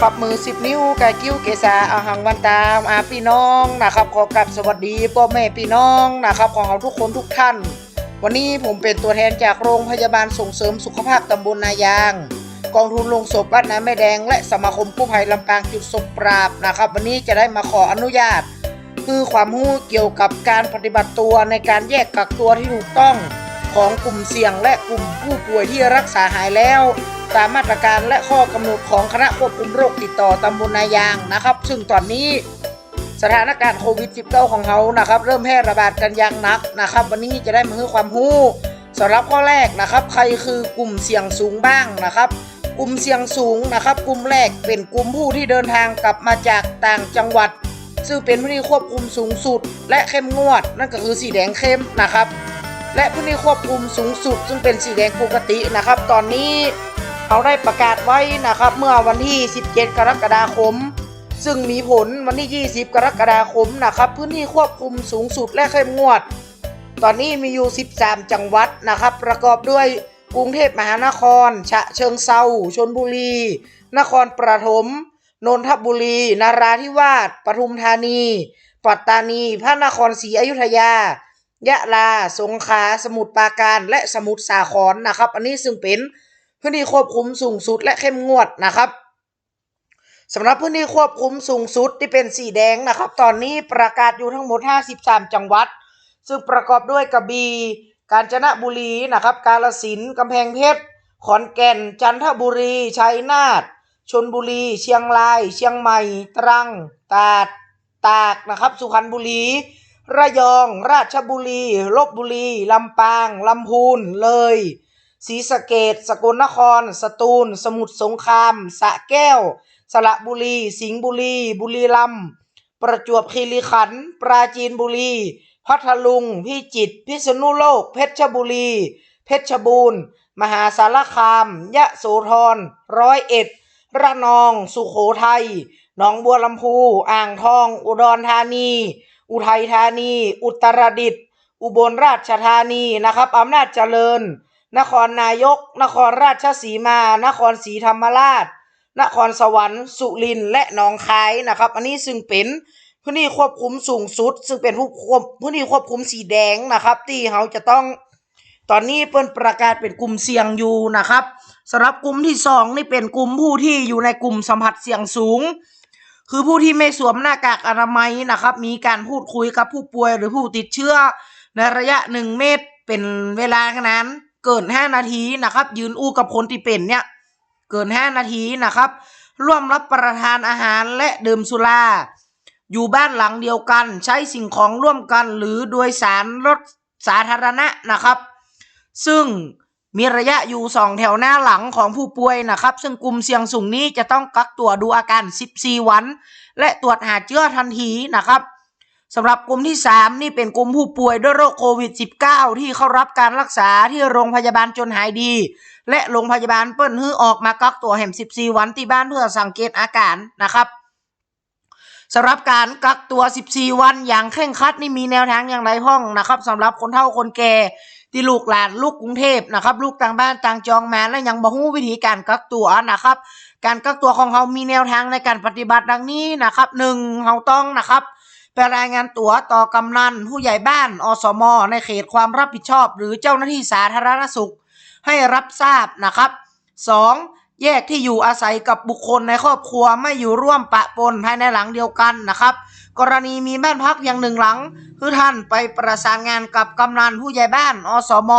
ฝับมือสิบนิ้วกายกิ้วเกษาอาหังวันตามอาพี่น้องนะครับขอกลับสวัสดีพ่อแม่พี่น้องนะครับของเราทุกคนทุกท่าน วันนี้ผมเป็นตัวแทนจากโรงพยาบาลส่งเสริมสุขภาพตำบลนายาง กองทุนลงศพบ้านน้ำแม่แดง และสมาคมกู้ภัยลำปางจุดศพปราบนะครับ วันนี้จะได้มาขออนุญาต คือความรู้เกี่ยวกับการปฏิบัติตัวในการแยกกักตัวที่ถูกต้อง ของกลุ่มเสี่ยงและกลุ่มผู้ป่วยที่รักษาหายแล้ว ตามมาตรการและข้อกำหนดของคณะควบคุมโรคติดต่อตำบลนายางนะครับ ซึ่งตอนนี้สถานการณ์โควิด -19 ของเขานะครับ เริ่มแพร่ระบาดกันอย่างหนักนะครับ วันนี้จะได้มาให้ความรู้สำหรับข้อแรกนะครับ ใครคือกลุ่มเสี่ยงสูงบ้างนะครับ กลุ่มเสี่ยงสูงนะครับ กลุ่มแรกเป็นกลุ่มผู้ที่เดินทางกลับมาจากต่างจังหวัด ซึ่งเป็นพื้นที่ควบคุมสูงสุด และเข้มงวด นั่นก็คือสีแดงเข้มนะครับ และพื้นที่ควบคุมสูงสุด ซึ่งเป็นสีแดงปกตินะครับ ตอนนี้เขาได้ประกาศไว้นะครับ เมื่อวันที่ 17 กรกฎาคม ซึ่งมีผลวันที่ 20 กรกฎาคมนะครับ พื้นที่ควบคุมสูงสุดและเข้มงวด ตอนนี้มีอยู่ 13 จังหวัดนะครับ ประกอบด้วยกรุงเทพมหานคร ฉะเชิงเซาชนบุรี นครปฐมนนทบุรี นาราธิวาสปทุมธานี ปัตตานี พระนครศรีอยุธยา ยะลา สงขลา สมุทรปราการ และสมุทรสาครนะครับ อันนี้ซึ่งเป็นพื้นที่ควบคุมสูงสุดและเข้มงวดนะครับสำหรับพื้นที่ควบคุมสูงสุดที่เป็นสีแดงนะครับ ตอนนี้ประกาศอยู่ทั้งหมด 53 จังหวัด ซึ่งประกอบด้วยกระบี่กาญจนบุรีนะครับ กาฬสินธุ์กำแพงเพชร ขอนแก่น จันทบุรี ชัยนาท ชนบุรี เชียงราย เชียงใหม่ ตรัง ตาด ตากนะครับ สุพรรณบุรี ระยอง ราชบุรี ลบบุรี ลำปาง ลำพูน เลยศรีสะเกดสกลนคร สตูล สมุทรสงคราม สระแก้ว สระบุรี สิงห์บุรี บุรีรัมย์ ประจวบคีรีขันธ์ ปราจีนบุรี พัทลุง พิจิตร พิษณุโลก เพชรบุรี เพชรบูรณ์ มหาสารคาม ยะโสธร ร้อยเอ็ด ระนอง สุโขทัย หนองบัวลำพู อ่างทอง อุดรธานี อุทัยธานี อุตรดิตถ์อุบลราชธานีนะครับอำนาจเจริญ นครนายก นครราชสีมา นครศรีธรรมราช นครสวรรค์ สุรินทร์และหนองคายนะครับ อันนี้ซึ่งเป็นพื้นที่ควบคุมสูงสุด ซึ่งเป็นผู้ควบพื้นที่ควบคุมสีแดงนะครับ ที่เขาจะต้องตอนนี้เปิ้นประกาศเป็นกลุ่มเสี่ยงอยู่นะครับสำหรับกลุ่มที่สองนี่เป็นกลุ่มผู้ที่อยู่ในกลุ่มสัมผัสเสี่ยงสูง คือผู้ที่ไม่สวมหน้ากากอนามัยนะครับ มีการพูดคุยกับผู้ป่วยหรือผู้ติดเชื้อ ในระยะหนึ่งเมตรเป็นเวลานั้น เกินห้านาทีนะครับ ยืนอู้กับคนที่เป็นเนี่ย เกินห้านาทีนะครับ ร่วมรับประทานอาหารและดื่มสุรา อยู่บ้านหลังเดียวกัน ใช้สิ่งของร่วมกัน หรือโดยสารรถสาธารณะนะครับ ซึ่ง มีระยะอยู่สองแถวหน้าหลังของผู้ป่วยนะครับ ซึ่งกลุ่มเสี่ยงสูงนี้จะต้องกักตัวดูอาการ 14 วัน และตรวจหาเชื้อทันทีนะครับสำหรับกลุ่มที่ 3 นี่เป็นกลุ่มผู้ป่วยด้วยโรคโควิด -19 ที่เข้ารับการรักษาที่โรงพยาบาลจนหายดี และโรงพยาบาลเปิ้นฮื้อออกมากักตัวแหม14 วันที่บ้านเพื่อสังเกตอาการนะครับสำหรับการกักตัว 14 วันอย่างเคร่งครัดนี่มีแนวทางอย่างไรห้องนะครับสำหรับคนเฒ่าคนแก่ ที่ลูกหลานลูกกรุงเทพนะครับ ลูกต่างบ้านต่างจองมาและยังบ่ฮู้วิธีการกักตัวนะครับ การกักตัวของเขามีแนวทางในการปฏิบัติดังนี้นะครับหนึ่งเขาต้องนะครับไปรายงานตัวต่อกำนันผู้ใหญ่บ้านอสม ในเขตความรับผิดชอบ หรือเจ้าหน้าที่สาธารณสุข ให้รับทราบนะครับสองแยกที่อยู่อาศัยกับบุคคลในครอบครัวไม่อยู่ร่วมปะปนภายในหลังเดียวกันนะครับ กรณีมีบ้านพักอย่างหนึ่งหลัง คือท่านไปประสานงานกับกำนันผู้ใหญ่บ้านอสม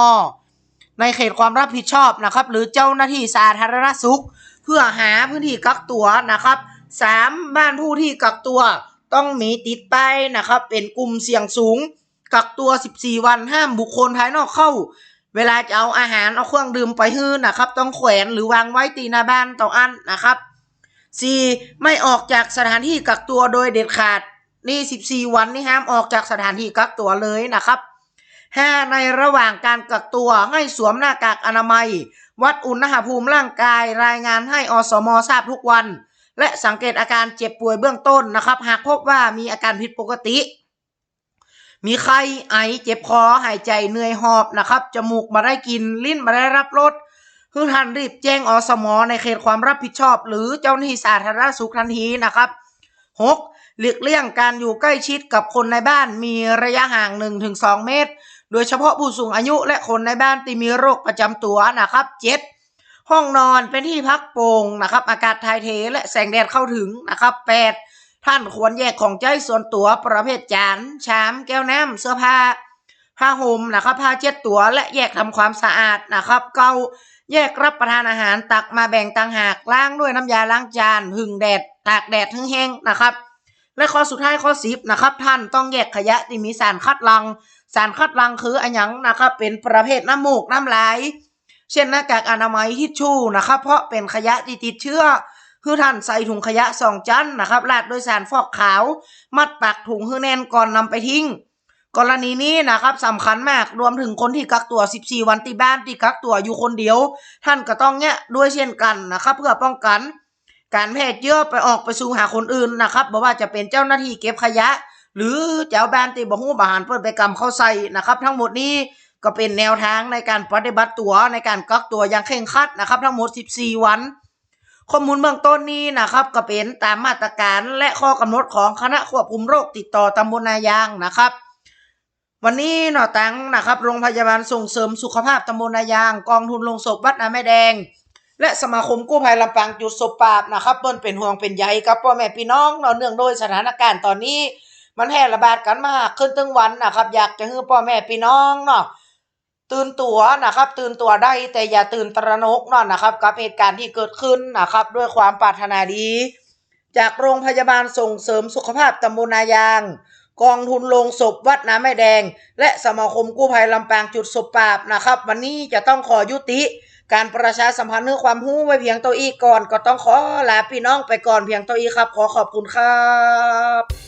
ในเขตความรับผิดชอบนะครับ หรือเจ้าหน้าที่สาธารณสุข เพื่อหาพื้นที่กักตัวนะครับสามบ้านผู้ที่กักตัวต้องมีติดป้ายนะครับ เป็นกลุ่มเสี่ยงสูง กักตัว 14 วันห้ามบุคคลภายนอกเข้า เวลาจะเอาอาหารเอาเครื่องดื่มไปฮื้อนะครับ ต้องแขวนหรือวางไว้ตีหน้าบ้านต่ออันนะครับ 4. ไม่ออกจากสถานที่กักตัวโดยเด็ดขาด นี่ 14 วันนี่ห้ามออกจากสถานที่กักตัวเลยนะครับ 5. ในระหว่างการกักตัวให้สวมหน้ากากอนามัย วัดอุณหภูมิร่างกายรายงานให้อสมทราบทุกวัน และสังเกตอาการเจ็บป่วยเบื้องต้นนะครับ หากพบว่ามีอาการผิดปกติ มีไข้ไอเจ็บคอหายใจเหนื่อยหอบนะครับจมูกมาได้กินลิ้นมาได้รับรสคือท่านรีบแจ้งอสมในเขตความรับผิดชอบ หรือเจ้าหน้าที่สาธารณสุขทันทีนะครับ 6. หลีกเลี่ยงการอยู่ใกล้ชิดกับคนในบ้านมีระยะห่าง 1-2 เมตร โดยเฉพาะผู้สูงอายุและคนในบ้านที่มีโรคประจำตัวนะครับ 7. ห้องนอนเป็นที่พักโปร่งนะครับ อากาศถ่ายเทและแสงแดดเข้าถึงนะครับ 8. ท่านควรแยกของใช้ส่วนตัวประเภทจานชาม แก้วน้ำเสื้อผ้าผ้าห่มนะครับผ้าเช็ดตัวและแยกทำความสะอาดนะครับเกาแยกรับประทานอาหารตักมาแบ่งต่างหากล้างด้วยน้ำยาล้างจานหึงแดด ตากแดดทั้งแห้งนะครับ และข้อสุดท้ายข้อสิบนะครับ ท่านต้องแยกขยะที่มีสารคัดหลัง สารคัดหลังคืออันยังนะครับ เป็นประเภทน้ำมูกน้ำลาย เช่นหน้ากากอนามัยทิชชู่นะครับ เพราะเป็นขยะที่ติดเชื้อคือท่านใส่ถุงขยะสองจันนะครับราดด้วยสารฟอกขาว มัดปากถุงให้แน่นก่อนนำไปทิ้ง กรณีนี้นะครับสำคัญมากรวมถึงคนที่กักตัว 14 วันที่บ้านที่กักตัวอยู่คนเดียว ท่านก็ต้องเนี่ยด้วยเช่นกันนะครับ เพื่อป้องกัน การแพร่เชื้อไปออกไปสู่หาคนอื่นนะครับบอกว่าจะเป็นเจ้าหน้าที่เก็บขยะ หรือเจ้าบ้านที่บ่ฮู้บาหารเปิดไปกรรมเข้าใส่นะครับ ทั้งหมดนี้ก็เป็นแนวทางในการปฏิบัติตัวในการกักตัวอย่างเคร่งครัดนะครับ ทั้งหมด 14 วัน ข้อมูลเบื้องต้นนี้นะครับ ก็เป็นตามมาตรการและข้อกำหนดของคณะควบคุมโรคติดต่อตำบลนายางนะครับวันนี้หน่อตังนะครับ โรงพยาบาลส่งเสริมสุขภาพตำบลนายาง กองทุนลงศพวัดนาแม่แดง และสมาคมกู้ภัยลำปางจุดศพปราบนะครับเปิ้นเป็นห่วงเป็นใยกับพ่อแม่พี่น้องเนาะเนื่องโดยสถานการณ์ตอนนี้ มันแพร่ระบาดกันมากขึ้นทั้งวันนะครับ อยากจะให้พ่อแม่พี่น้องเนาะตื่นตัวนะครับ ตื่นตัวได้แต่อย่าตื่นตระหนกเนาะนะครับ กับเหตุการณ์ที่เกิดขึ้นนะครับ ด้วยความปรารถนาดี จากโรงพยาบาลส่งเสริมสุขภาพตำบลนายางกองทุนลงศพวัดน้ำแม่แดง และสมาคมกู้ภัยลำปางจุดศพปราบนะครับ วันนี้จะต้องขอยุติ การประชาสัมพันธ์เรื่องความหู้ไว้เพียงตัวอีก่อน ก็ต้องขอลาพี่น้องไปก่อนเพียงตัวอีครับ ขอขอบคุณครับ